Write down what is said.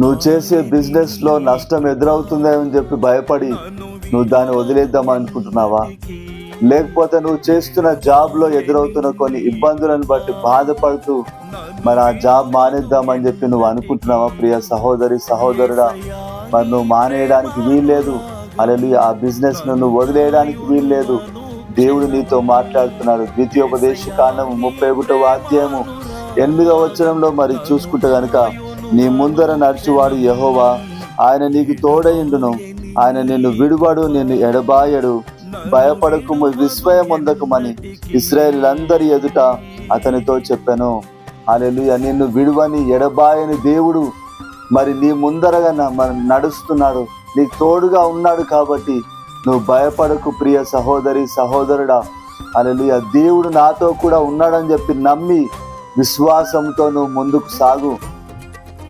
నువ్వు చేసే బిజినెస్లో నష్టం ఎదురవుతుందేమని చెప్పి భయపడి నువ్వు దాన్ని వదిలేద్దాం అనుకుంటున్నావా? లేకపోతే నువ్వు చేస్తున్న జాబ్లో ఎదురవుతున్న కొన్ని ఇబ్బందులను బట్టి బాధపడుతూ మరి ఆ జాబ్ మానేద్దామని చెప్పి నువ్వు అనుకుంటున్నావా? ప్రియ సహోదరి సహోదరుడా మరి నువ్వు మానేయడానికి వీల్లేదు. అలలు ఆ బిజినెస్ నువ్వు వదిలేయడానికి వీల్లేదు. దేవుడు నీతో మాట్లాడుతున్నాడు. ద్వితీయోపదేశ కాండము ముప్పై ఒకటవ అధ్యాయము ఎనిమిదవ వచనంలో మరి చూసుకుంటే కనుక నీ ముందర నడుచువాడు యహోవా. ఆయన నీకు తోడయిండును. ఆయన నిన్ను విడువడు నిన్ను ఎడబాయడు. భయపడకుము విస్మయం పొందకుమని ఇస్రాయేలందరి ఎదుట అతనితో చెప్పాను. అలెలుయ నిన్ను విడువని ఎడబాయని దేవుడు మరి నీ ముందరగా న- మరి నడుస్తున్నాడు. నీకు తోడుగా ఉన్నాడు కాబట్టి నువ్వు భయపడకు ప్రియ సహోదరి సహోదరుడా. అలెలుయ దేవుడు నాతో కూడా ఉన్నాడని చెప్పి నమ్మి విశ్వాసంతో నువ్వు ముందుకు సాగు.